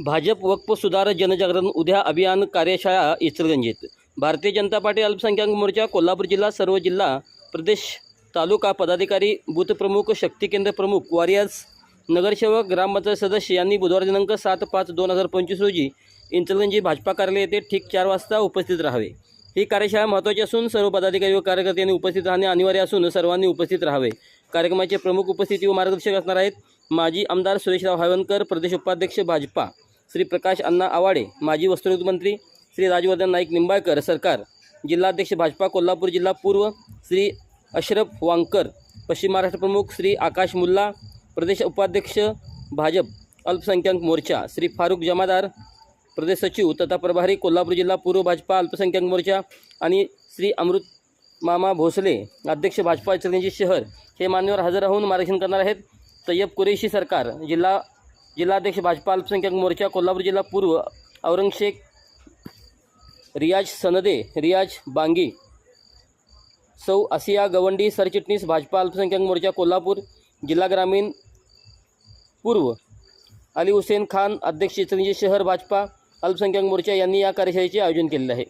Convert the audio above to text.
भाजप वक्फ सुधार जनजागरण उद्या अभियान कार्यशाळा इचलगंजीत भारतीय जनता पार्टी अल्पसंख्याक मोर्चा कोल्हापूर जिल्हा सर्व जिल्हा प्रदेश तालुका पदाधिकारी बूथ प्रमुख शक्ती केंद्र प्रमुख वॉरियर्स नगरसेवक ग्रामपंचायत सदस्य यांनी बुधवार दिनांक सात पाच दोन हजार पंचवीस रोजी इंचलगंजी भाजपा कार्यालय येथे ठीक चार वाजता उपस्थित राहावे. ही कार्यशाळा महत्त्वाची असून सर्व पदाधिकारी व कार्यकर्त्यांनी उपस्थित राहणे अनिवार्य असून सर्वांनी उपस्थित राहावे. कार्यक्रमाचे प्रमुख उपस्थिती व मार्गदर्शक असणार आहेत माजी आमदार सुरेशराव हावनकर प्रदेश उपाध्यक्ष भाजपा. श्री प्रकाश अण्णा आवाडे माजी वस्त्रोद्योग मंत्री श्री राजवर्धन नाईक निंबाळकर सरकार. जिल्हाध्यक्ष भाजपा कोल्हापूर जिल्हा पूर्व श्री अशरफ वांकर पश्चिम महाराष्ट्र प्रमुख श्री आकाश मुल्ला प्रदेश उपाध्यक्ष भाजप अल्पसंख्याक मोर्चा. श्री फारुख जमादार प्रदेश सचिव तथा प्रभारी कोल्हापूर जिल्हा पूर्व भाजपा अल्पसंख्याक मोर्चा आणि श्री अमृत मामा भोसले अध्यक्ष भाजपा चरणजी शहर. हे मान्यवर हजर राहून मार्गदर्शन करणार आहेत तय्यब कुरेशी सरकार. जिल्हा जिल्हाध्यक्ष भाजपा अल्पसंख्याक मोर्चा कोल्हापूर जिल्हा पूर्व औरंगशेख रियाज सनदे रियाज बांगी सौ आसिया गवंडी सरचिटणीस भाजपा अल्पसंख्याक मोर्चा कोल्हापूर जिल्हा ग्रामीण पूर्व अली हुसेन खान अध्यक्ष इचलकरंजी शहर भाजपा अल्पसंख्याक मोर्चा यांनी या कार्यशाळेचे आयोजन केलेले आहे.